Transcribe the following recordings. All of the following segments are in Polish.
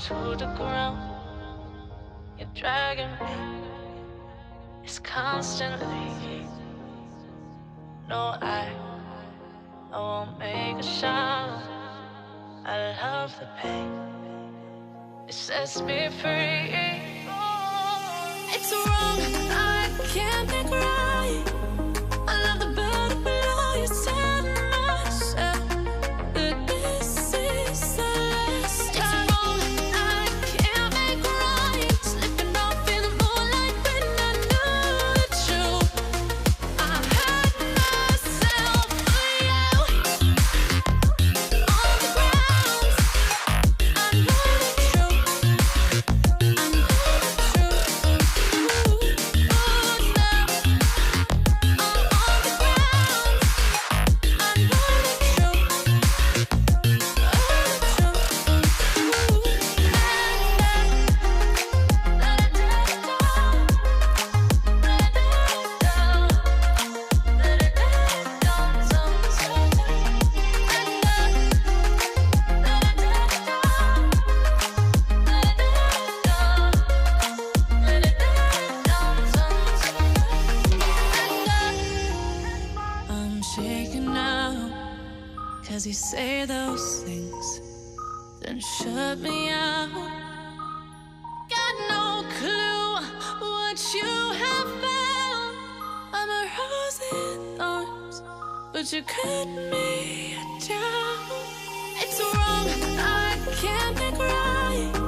to the ground. You're dragging me. It's constantly. No, I, I won't make a sound. I love the pain. It sets me free. It's wrong. I can't be right. But you cut me down. It's wrong, I can't be crying.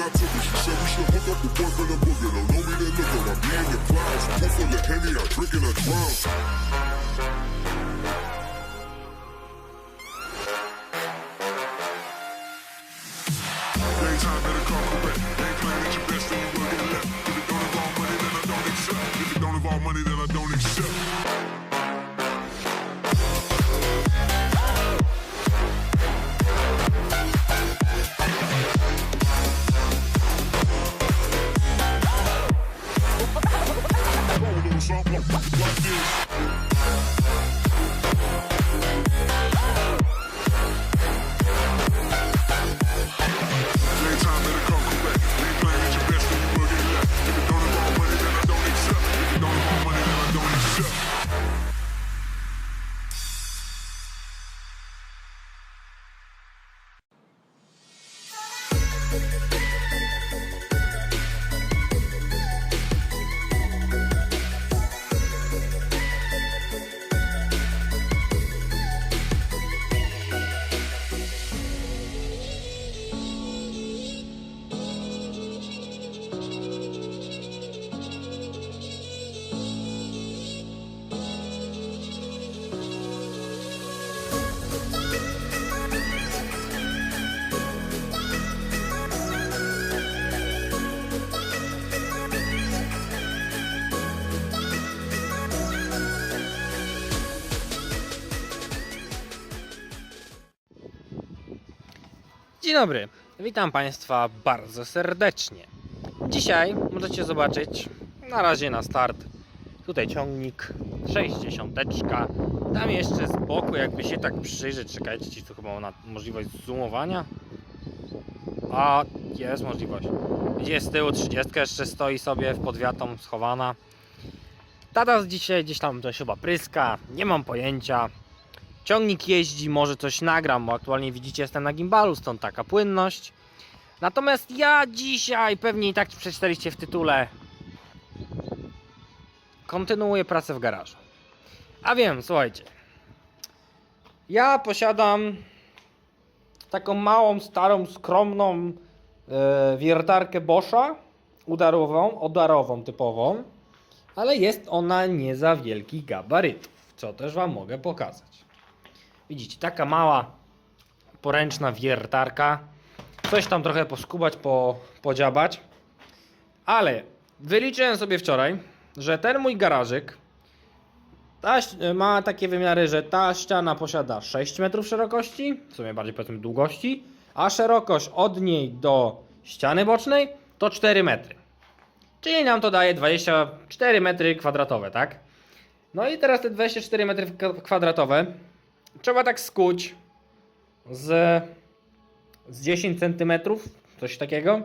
I took it. She said we should hook up the boyfriend and booger. Don't know me, they look at. I'm being the clouds. Puff the henny, I. Dzień dobry, witam Państwa bardzo serdecznie. Dzisiaj możecie zobaczyć na razie na start tutaj ciągnik 60. Tam jeszcze z boku, jakby się tak przyjrzeć, czekajcie, ci tu chyba na możliwość zoomowania. A jest możliwość. Gdzie z tyłu 30 jeszcze stoi sobie w podwiatą schowana. Tata dzisiaj gdzieś tam coś chyba pryska, nie mam pojęcia. Ciągnik jeździ, może coś nagram, bo aktualnie widzicie jestem na gimbalu, stąd taka płynność. Natomiast ja dzisiaj, pewnie i tak przeczytaliście w tytule, kontynuuję pracę w garażu. A wiem, słuchajcie, ja posiadam taką małą, starą, skromną e, wiertarkę Boscha, udarową, odarową typową, ale jest ona nie za wielkich gabarytów, co też Wam mogę pokazać. Widzicie, taka mała, poręczna wiertarka. Coś tam trochę poskubać, po, podziabać. Ale wyliczyłem sobie wczoraj, że ten mój garażyk ta, ma takie wymiary, że ta ściana posiada 6 metrów szerokości, w sumie bardziej powiedzmy długości, a szerokość od niej do ściany bocznej to 4 metry. Czyli nam to daje 24 metry kwadratowe, tak? No i teraz te 24 metry kwa- kwadratowe trzeba tak skuć z, z 10 cm, coś takiego.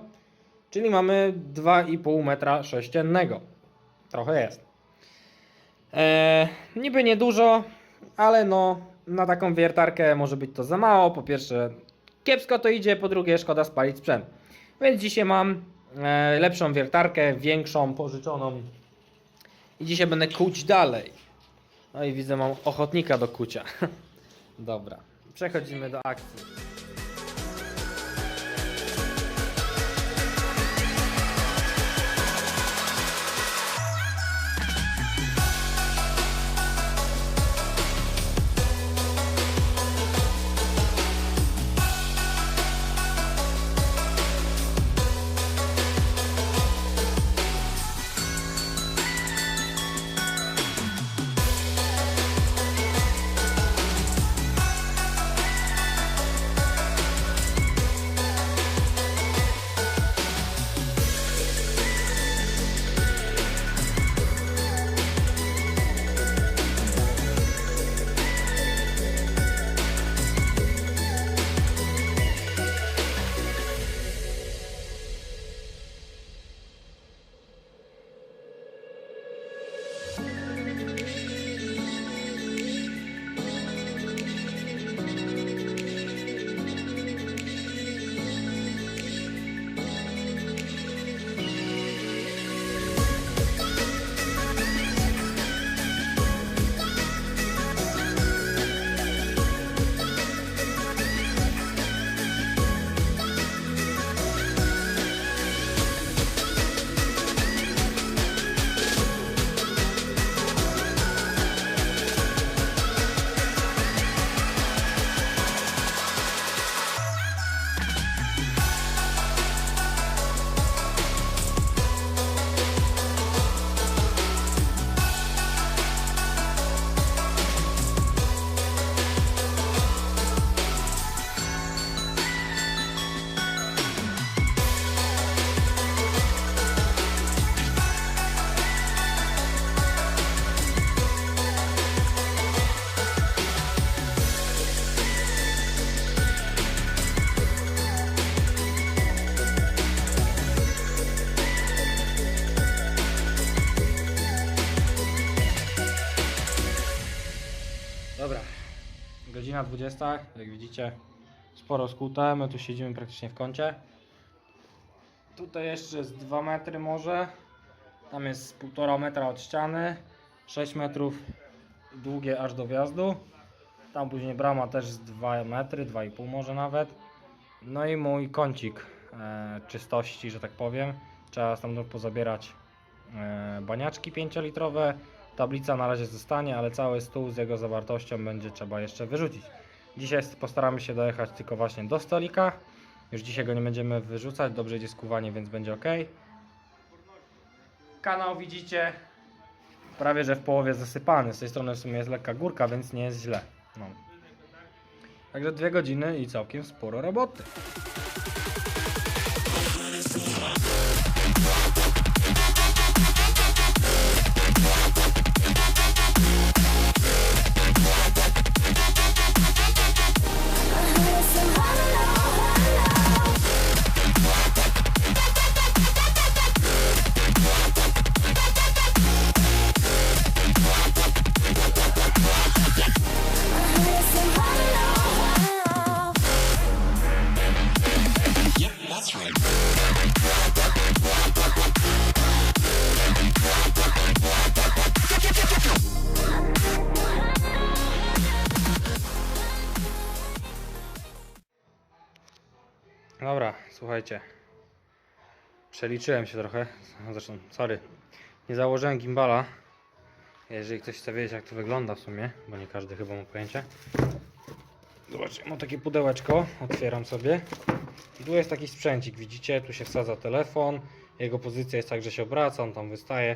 Czyli mamy 2,5 metra sześciennego. Trochę jest. Eee, niby niedużo, ale no na taką wiertarkę może być to za mało. Po pierwsze kiepsko to idzie, po drugie szkoda spalić sprzęt. Więc dzisiaj mam e, lepszą wiertarkę, większą, pożyczoną. I dzisiaj będę kuć dalej. No i widzę, mam ochotnika do kucia. Dobra, przechodzimy do akcji. Godzina 20, jak widzicie, sporo skute. My tu siedzimy praktycznie w kącie. Tutaj jeszcze jest 2 metry może. Tam jest 1,5 metra od ściany. 6 metrów długie aż do wjazdu. Tam później brama też z 2 metry, 2,5 może nawet. No i mój kącik e, czystości, że tak powiem. Trzeba stamtąd pozabierać e, baniaczki 5-litrowe. Tablica na razie zostanie, ale cały stół z jego zawartością będzie trzeba jeszcze wyrzucić. Dzisiaj postaramy się dojechać tylko właśnie do stolika. Już dzisiaj go nie będziemy wyrzucać, dobrze idzie skuwanie, więc będzie ok. Kanał widzicie prawie że w połowie zasypany. Z tej strony w sumie jest lekka górka, więc nie jest źle. No. Także dwie godziny i całkiem sporo roboty. Dobra, słuchajcie. Przeliczyłem się trochę. Zresztą, sorry. Nie założyłem gimbala. Jeżeli ktoś chce wiedzieć, jak to wygląda w sumie, bo nie każdy chyba ma pojęcie. Zobaczcie, mam takie pudełeczko. Otwieram sobie. I tu jest taki sprzęcik, widzicie? Tu się wsadza telefon. Jego pozycja jest tak, że się obraca, on tam wystaje.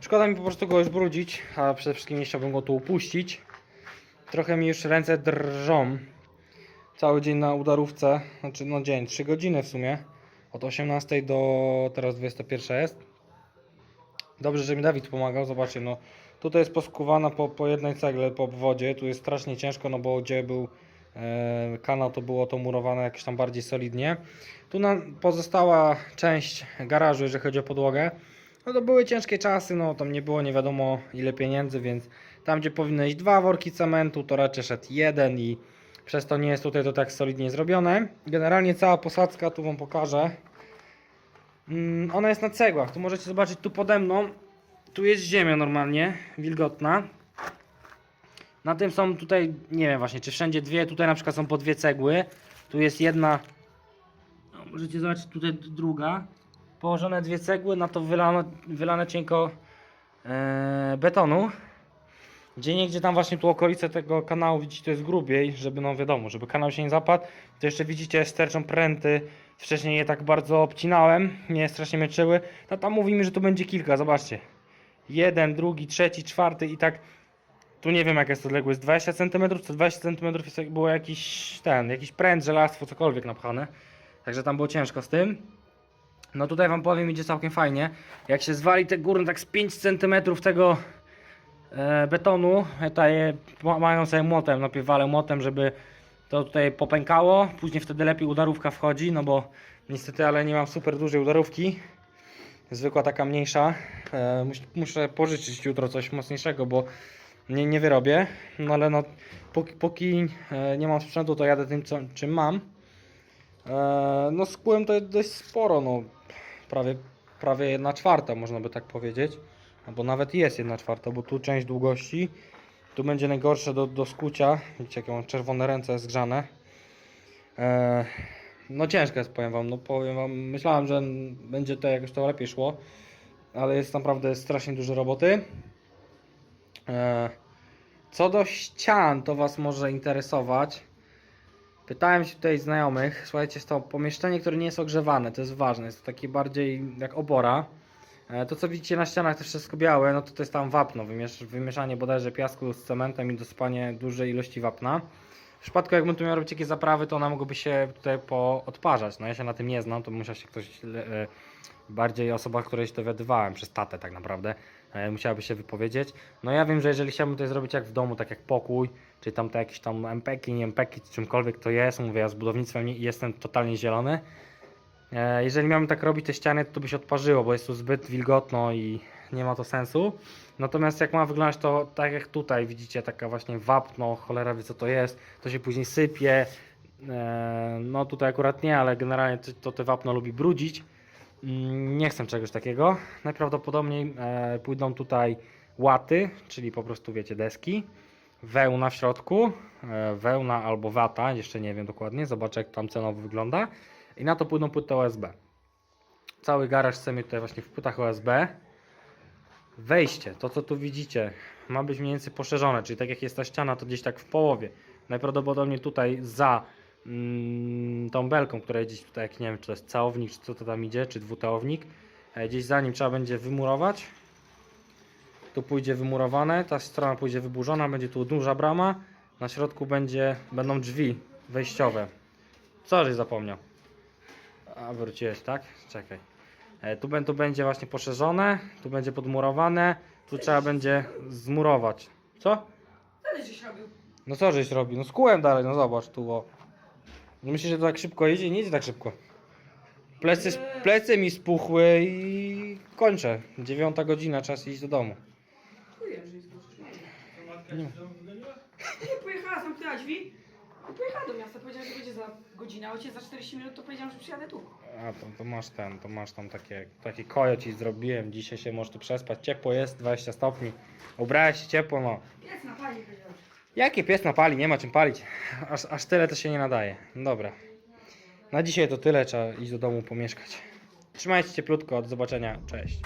Szkoda mi po prostu go już brudzić, a przede wszystkim nie chciałbym go tu upuścić. Trochę mi już ręce drżą cały dzień na udarówce, znaczy no dzień, 3 godziny w sumie, od 18 do teraz 21 jest. Dobrze, że mi Dawid pomagał, zobaczcie, no tutaj jest poskuwana po, po jednej cegle, po obwodzie, tu jest strasznie ciężko, no bo gdzie był e, kanał, to było to murowane jakieś tam bardziej solidnie. Tu na, pozostała część garażu, jeżeli chodzi o podłogę, no to były ciężkie czasy, no tam nie było nie wiadomo ile pieniędzy, więc tam gdzie powinny iść dwa worki cementu, to raczej szedł jeden i przez to nie jest tutaj to tak solidnie zrobione. Generalnie cała posadzka, tu Wam pokażę. Mm, Ona jest na cegłach. Tu możecie zobaczyć tu pode mną. Tu jest ziemia normalnie, wilgotna. Na tym są tutaj, nie wiem właśnie, czy wszędzie dwie. Tutaj na przykład są po dwie cegły. Tu jest jedna. No, możecie zobaczyć tutaj druga. Położone dwie cegły, na to wylane cienko e, betonu. Gdzie tam właśnie tu okolice tego kanału widzicie to jest grubiej, żeby no wiadomo, żeby kanał się nie zapadł. To jeszcze widzicie sterczą pręty. Wcześniej je tak bardzo obcinałem, mnie strasznie męczyły. Tam mówi mi, że tu będzie kilka, zobaczcie. Jeden, drugi, trzeci, czwarty i tak. Tu nie wiem jaka jest odległość, 20 cm, co 20 cm jest, było jakiś ten, jakiś pręt, żelastwo, cokolwiek napchane. Także tam było ciężko z tym. No tutaj wam powiem, idzie całkiem fajnie. Jak się zwali te górne tak z 5 cm tego betonu, tutaj je ma- mają sobie młotem, najpierw młotem, żeby to tutaj popękało, później wtedy lepiej udarówka wchodzi, no bo niestety, ale nie mam super dużej udarówki, zwykła taka mniejsza, e, mus, muszę pożyczyć jutro coś mocniejszego, bo nie, nie wyrobię, no ale no póki, póki e, nie mam sprzętu, to jadę tym, co, czym mam. E, no skłułem to dość sporo, no. Prawie, prawie 1 czwarta można by tak powiedzieć. Albo nawet jest 1 czwarta, bo tu część długości, tu będzie najgorsze do, do skucia. Widzicie jakie mam czerwone ręce zgrzane. E, no ciężko jest, powiem wam, no powiem wam, myślałem, że będzie to jakoś to lepiej szło, ale jest naprawdę strasznie dużo roboty. E, co do ścian, to was może interesować. Pytałem się tutaj znajomych, słuchajcie, jest to pomieszczenie, które nie jest ogrzewane, to jest ważne, jest to takie bardziej jak obora. E, To co widzicie na ścianach, to wszystko białe, no to to jest tam wapno, wymiesz wymieszanie bodajże piasku z cementem i dosypanie dużej ilości wapna. W przypadku jakbym tu miał robić jakieś zaprawy, to one mogłyby się tutaj poodparzać. No ja się na tym nie znam, to musiał się ktoś, e, bardziej osoba, której się dowiadywałem, przez tatę tak naprawdę, e, musiałaby się wypowiedzieć. No ja wiem, że jeżeli chciałbym tutaj zrobić jak w domu, tak jak pokój, czy tam te jakieś tam MPki, nie MPki, czymkolwiek to jest, mówię, ja z budownictwem jestem totalnie zielony. E, Jeżeli miałbym tak robić te ściany, to by się odparzyło, bo jest tu zbyt wilgotno i nie ma to sensu. Natomiast jak ma wyglądać to tak jak tutaj widzicie, taka właśnie wapno, cholera wie co to jest, to się później sypie. E, No tutaj akurat nie, ale generalnie to- te wapno lubi brudzić. Mm, Nie chcę czegoś takiego. Najprawdopodobniej e, pójdą tutaj łaty, czyli po prostu wiecie deski, wełna w środku, wełna albo wata, jeszcze nie wiem dokładnie, zobaczę jak tam cenowo wygląda i na to pójdą płyty OSB. Cały garaż chcemy tutaj właśnie w płytach OSB. Wejście, to co tu widzicie, ma być mniej więcej poszerzone, czyli tak jak jest ta ściana, to gdzieś tak w połowie. Najprawdopodobniej tutaj za mm, tą belką, która gdzieś tutaj, jak nie wiem, czy to jest całownik, czy co to tam idzie, czy dwutałownik, e, gdzieś za nim trzeba będzie wymurować. Tu pójdzie wymurowane, ta strona pójdzie wyburzona, będzie tu duża brama, na środku będzie, będą drzwi wejściowe. Co żeś zapomniał? A wróciłeś, tak? Czekaj. E, tu, bę- tu będzie właśnie poszerzone, tu będzie podmurowane, tu trzeba będzie zmurować. Co? Wtedy żeś robił. No co żeś robi? No skułem dalej, no zobacz tu o. No Myślisz, że to tak szybko idzie? Nie idzie tak szybko. Plecy, plecy mi spuchły i kończę. Dziewiąta godzina, czas iść do domu. Mówiłem, że jest Nie. Nie pojechała, zamknęła drzwi pojechała do miasta. Powiedziała, że będzie za godzinę, a ojciec za 40 minut, to powiedziałam, że przyjadę tu. A to, to masz ten, to masz tam takie, taki kojo ci zrobiłem. Dzisiaj się możesz tu przespać. Ciepło jest, 20 stopni. Ubrałeś się ciepło, no. Piec na pali. Jaki pies na pali? Nie ma czym palić. Aż, aż tyle to się nie nadaje. Dobra. Na dzisiaj to tyle. Trzeba iść do domu pomieszkać. Trzymajcie się cieplutko. Do zobaczenia. Cześć.